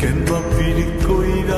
কেন বা পীড়িত কইরা ছিলাম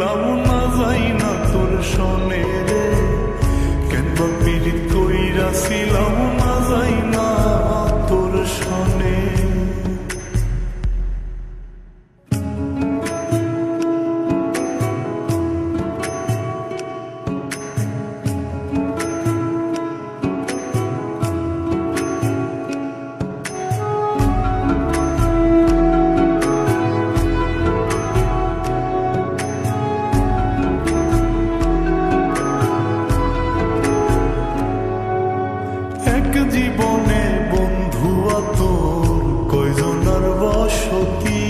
না যাই কেন পীড়িত কইরা ছিলাম না যাই না কয়জনার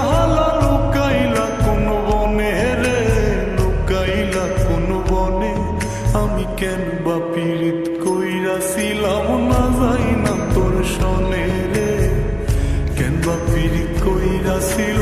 বনে আমি কেন বা পীড়িত কইরা ছিলাম? না যাই না তোর সনে রে। কেন বা পীড়িত কইরা ছিল